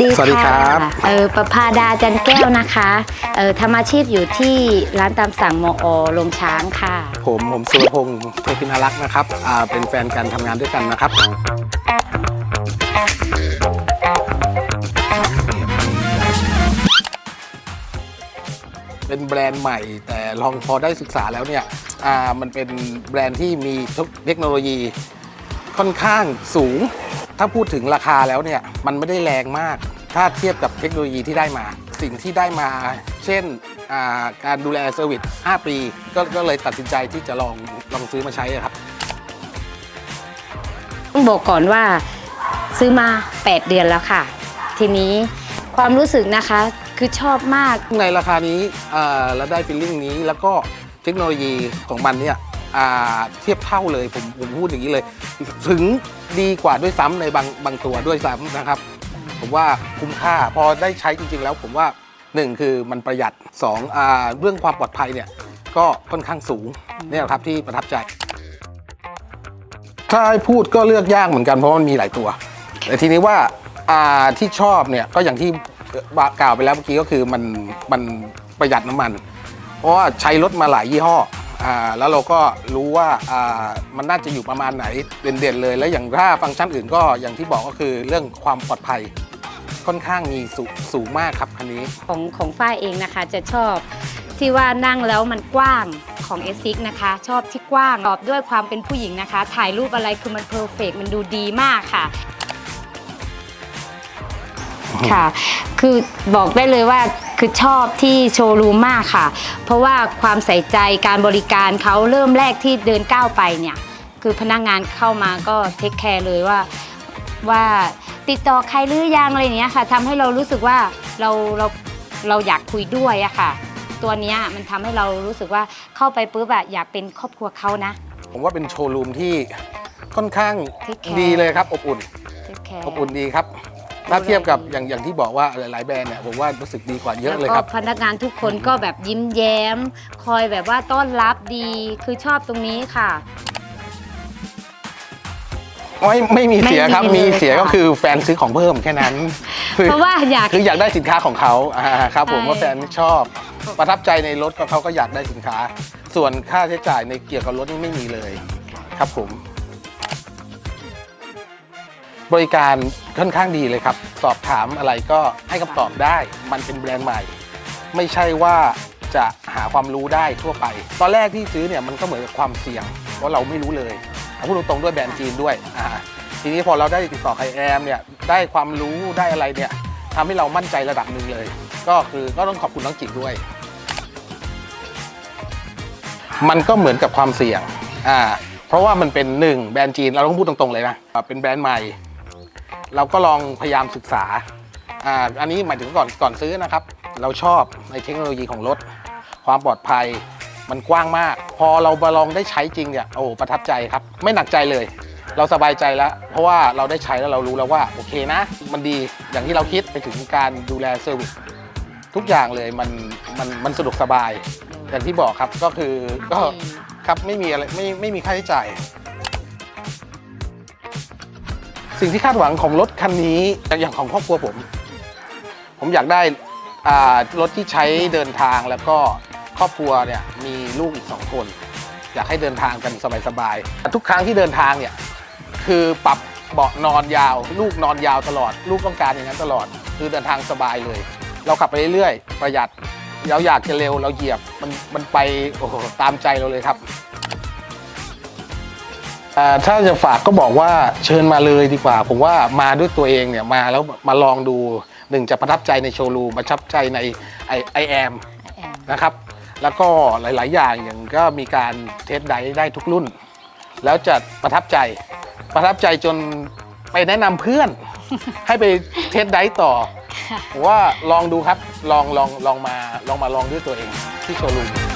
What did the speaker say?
ดีสวัสดีครับ เออประภาดาจันแก้วนะคะ เออทำอาชีพอยู่ที่ร้านตามสั่งมอลงช้างค่ะ ผมผมสุรพงศ์เทพินารักษ์นะครับ อ่า เป็นแฟนกันทำงานด้วยกันนะครับ เป็นแบรนด์ใหม่ แต่ลองพอได้ศึกษาแล้วเนี่ย อ่า มันเป็นแบรนด์ที่มีเทคโนโลยี ค่อนข้างสูง ถ้าพูดถึงราคาแล้วเนี่ยมันไม่ได้แรงมาก ถ้าเทียบกับเทคโนโลยีที่ได้มา สิ่งที่ได้มา เช่นอ่าการดูแลเซอร์วิส 5 ปีก็ก็เลยตัดสินใจที่จะลองลองซื้อมาใช้อะครับต้องบอกก่อนว่าซื้อมา 8 เดือนแล้วค่ะ ทีนี้ความรู้สึกนะคะคือชอบมาก ในราคานี้อ่าแล้วได้ฟีลลิ่งนี้แล้วก็เทคโนโลยีของมันเนี่ย อ่าเทียบเท่าเลยผมผมพูดอย่างนี้เลย ถึงดีกว่าด้วยซ้ำในบางบางตัวด้วยซ้ำนะครับ ผมว่าคุ้มค่าพอได้ใช้จริงๆ แล้วผมว่า 1 คือมันประหยัด2อ่าเรื่องความปลอดภัยเนี่ยก็ค่อนข้างสูงเนี่ยแหละครับที่ประทับใจ ถ้าให้พูดก็เลือกยากเหมือนกันเพราะมันมีหลายตัว แต่ทีนี้ว่าอ่าที่ชอบเนี่ยก็อย่างที่กล่าวไปแล้วเมื่อกี้ก็คือมันมันประหยัดน้ำมัน เพราะว่าใช้รถมาหลายยี่ห้อ แล้วเราก็รู้ว่ามันน่าจะอยู่ประมาณไหนเด่นๆเลย แล้วอย่างถ้าฟังก์ชันอื่นก็อย่างที่บอกก็คือเรื่องความปลอดภัยค่อนข้างมีสูสูงมากครับคันนี้ของของฝ้ายเองนะคะจะชอบที่ว่านั่งแล้วมันกว้างของเอซิกนะคะ ชอบที่กว้างตอบด้วยความเป็นผู้หญิงนะคะ ถ่ายรูปอะไรคือมันเพอร์เฟกมันดูดีมากค่ะ ค่ะ คือบอกได้เลยว่าคือชอบที่โชว์รูมมากค่ะ เพราะว่าความใส่ใจการบริการเขาเริ่มแรกที่เดินก้าวไปเนี่ย คือพนักงานเข้ามาก็เทคแคร์เลยว่าว่าติดต่อใครหรือยังอะไรอย่างเนี้ยค่ะทำให้เรารู้สึกว่าเราเราเราอยากคุยด้วยอะค่ะ ตัวเนี้ยมันทำให้เรารู้สึกว่าเข้าไปปุ๊บอะอยากเป็นครอบครัวเขานะ ผมว่าเป็นโชว์รูมที่ค่อนข้าง Take care ดีเลยครับ อบอุ่น เทคแคร์ อบอุ่นดีครับ ถ้าเทียบกับอย่างอย่างที่บอกว่าหลายๆแบรนด์เนี่ยผมว่ารู้สึกดีกว่าเยอะเลยแล้วคก็รับพนักงานทุกคนก็แบบยิ้มแย้ม คอยแบบว่าต้อนรับดีคือชอบตรงนี้ค่ะ ไม่ไม่มีเสียครับไม่มีมีเลยเสียค่ะก็คือแฟนซื้อของเพิ่มแค่นั้นคือเพราะว่าอยาก คืออยากได้สินค้าของเขาอ่าครับ ผมใช่ ว่าแฟนชอบประทับใจในรถก็เขาก็อยากได้สินค้า ส่วนค่าใช้จ่ายในเกี่ยวกับรถนี่ไม่มีเลย ครับผม บริการค่อนข้างดีเลยครับ สอบถามอะไรก็ให้คำตอบได้ มันเป็นแบรนด์ใหม่ ไม่ใช่ว่าจะหาความรู้ได้ทั่วไป ตอนแรกที่ซื้อเนี่ยมันก็เหมือนกับความเสี่ยง เพราะเราไม่รู้เลยเอาพูดตรงๆด้วยแบรนด์จีนด้วยอ่าทีนี้พอเราได้ติดต่อไคแอมเนี่ยได้ความรู้ได้อะไรเนี่ยทำให้เรามั่นใจระดับหนึ่งเลย ก็คือก็ต้องขอบคุณน้องจิ๋วด้วย มันก็เหมือนกับความเสี่ยงอ่าเพราะว่ามันเป็นหนึ่งแบรนด์จีนเราต้องพูดตรงๆเลยนะเป็นแบรนด์ใหม่ เราก็ลองพยายามศึกษาอ่าอันนี้หมายถึงก่อนก่อนซื้อนะครับ เราชอบในเทคโนโลยีของรถ ความปลอดภัยมันกว้างมาก พอเรามาลองได้ใช้จริงเนี่ยโอ้ประทับใจครับ ไม่หนักใจเลย เราสบายใจแล้ว เพราะว่าเราได้ใช้แล้วเรารู้แล้วว่าโอเคนะ มันดีอย่างที่เราคิดไปถึงการดูแลเซอร์วิสทุกอย่างเลยมันมันมันสะดวกสบาย อย่างที่บอกครับก็คือก็ครับไม่มีอะไรไม่ไม่มีค่าใช้จ่าย สิ่งที่คาดหวังของรถคันนี้อย่างของครอบครัวผม ผมอยากได้รถที่ใช้เดินทางแล้วก็ครอบครัวเนี่ยมีลูกอีกสองคน อยากให้เดินทางกันสบายๆทุกครั้งที่เดินทางเนี่ยคือปรับเบาะนอนยาว ลูกนอนยาวตลอด ลูกต้องการอย่างนั้นตลอด คือเดินทางสบายเลย เราขับไปเรื่อยๆประหยัดเราอยากจะเร็วเราเหยียบมันมันไปโอ้โหตามใจเราเลยครับ ถ้าจะฝากก็บอกว่าเชิญมาเลยดีกว่า ผมว่ามาด้วยตัวเองเนี่ยมาแล้วมาลองดูหนึ่งจะประทับใจในโชว์รูมประทับใจในไอไอแอมนะครับ แล้วก็หลาย ๆ อย่างอย่างก็มีการเทสไดได้ทุกรุ่น แล้วจะประทับใจประทับใจจนไปแนะนำเพื่อน ให้ไปเทสไดต่อว่าลองดูครับลองลองลองมาลองมาลองด้วยตัวเองที่โชว์รูม